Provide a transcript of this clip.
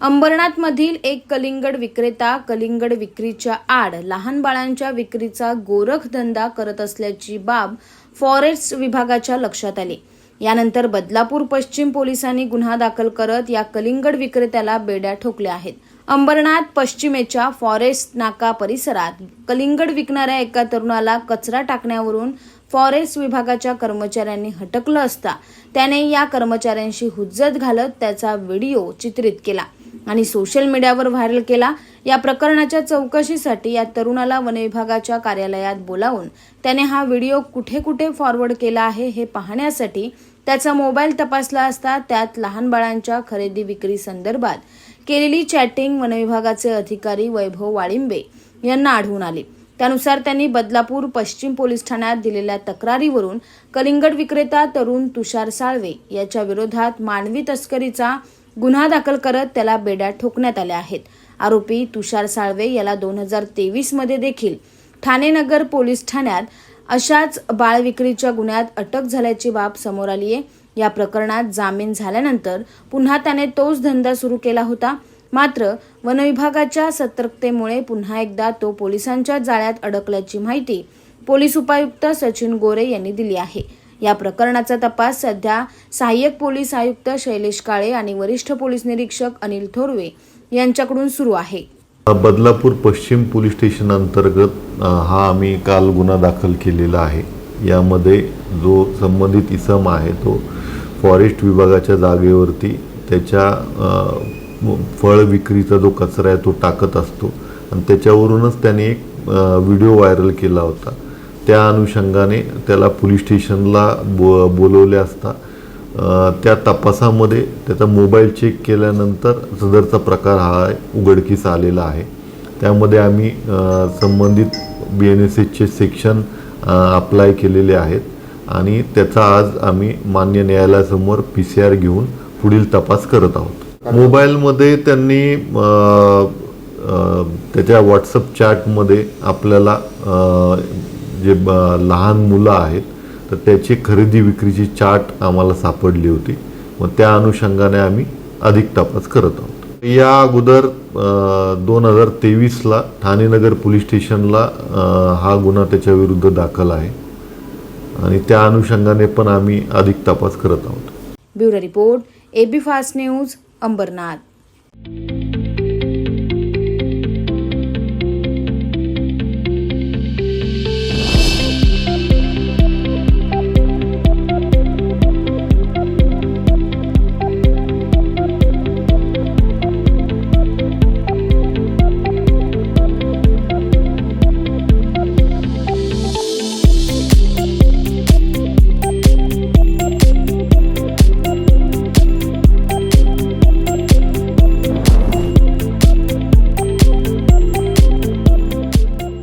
अंबरनाथमधील एक कलिंगड विक्रेता कलिंगड विक्रीच्या आड लहान बाळांच्या विक्रीचा गोरख धंदा करत असल्याची बाब फॉरेस्ट विभागाच्या लक्षात आली. यानंतर बदलापूर पश्चिम पोलिसांनी गुन्हा दाखल करत या कलिंगड विक्रेत्याला बेड्या ठोकल्या आहेत. अंबरनाथ पश्चिमेच्या फॉरेस्ट नाका परिसरात कलिंगड विकणाऱ्या एका तरुणाला कचरा टाकण्यावरून फॉरेस्ट विभागाच्या कर्मचाऱ्यांनी हटकलं असता त्याने या कर्मचाऱ्यांशी हुज्जत घालत त्याचा व्हिडिओ चित्रित केला. आणि सोशल मीडियावर व्हायरल केला या प्रकरणाच्या चौकशीसाठी या तरुणाला वनविभागाच्या कार्यालयात बोलावून त्याने हा व्हिडिओ कुठे कुठे फॉरवर्ड केला आहे हे पाहण्यासाठी त्याचा मोबाईल तपासला असता त्यात लहान बाळांच्या खरेदी विक्री संदर्भात केलेली चॅटिंग वनविभागाचे अधिकारी वैभव वाळिंबे यांना आढळून आली. त्यानुसार त्यांनी बदलापूर पश्चिम पोलीस ठाण्यात दिलेल्या तक्रारीवरून कलिंगड विक्रेता तरुण तुषार साळवे याच्या विरोधात मानवी तस्करीचा गुन्हा दाखल करत त्याला बेड्या ठोकण्यात आल्या आहेत. आरोपी तुषार साळवे याला दोन हजार तेवीसमध्ये देखील ठाणे नगर पोलीस ठाण्यात अशाच बाळ विक्रीच्या गुन्ह्यात अटक झाल्याची बाब समोर आली आहे. या प्रकरणात जामीन झाल्यानंतर पुन्हा त्याने तोच धंदा सुरू केला होता. मात्र वनविभागाच्या सतर्कतेमुळे पुन्हा एकदा तो पोलिसांच्या जाळ्यात अडकल्याची माहिती पोलीस उपायुक्त सचिन गोरे यांनी दिली आहे. या प्रकरणाचा तपास सध्या सहाय्यक पोलीस आयुक्त शैलेश काळे आणि वरिष्ठ पोलीस निरीक्षक अनिल थोरवे यांच्याकडून सुरू आहे. बदलापूर पश्चिम पोलीस स्टेशन अंतर्गत हा आम्ही काल गुन्हा दाखल केलेला आहे. यामध्ये जो संबंधित इसम आहे तो फॉरेस्ट विभागाच्या जागेवरती त्याच्या फळ विक्रीचा जो कचरा आहे तो टाकत असतो. आणि त्याच्यावरूनच त्याने एक व्हिडिओ व्हायरल केला होता. त्या अनुषंगाने त्याला पोलीस स्टेशनला बो बोलवले असता त्या तपासामध्ये त्याचा मोबाईल चेक केल्यानंतर सदरचा प्रकार हा उघडकीस आलेला आहे. त्यामध्ये आम्ही संबंधित बी एन एस एचचे सेक्शन अप्लाय केलेले आहेत आणि त्याचा आज आम्ही मान्य न्यायालयासमोर पी सी आर घेऊन पुढील तपास करत आहोत. मोबाईलमध्ये त्यांनी त्याच्या व्हॉट्सअप चॅटमध्ये आपल्याला जे ब- लहान मुलं आहेत तर त्याची खरेदी विक्रीची चार्ट आम्हाला सापडली होती. मग त्या अनुषंगाने आम्ही अधिक तपास करत आहोत. या अगोदर दोन हजार तेवीसला ठाणे नगर पोलीस स्टेशनला हा गुन्हा त्याच्या विरुद्ध दाखल आहे. आणि त्या अनुषंगाने पण आम्ही अधिक तपास करत आहोत. Bureau report AB fast news Ambarnath.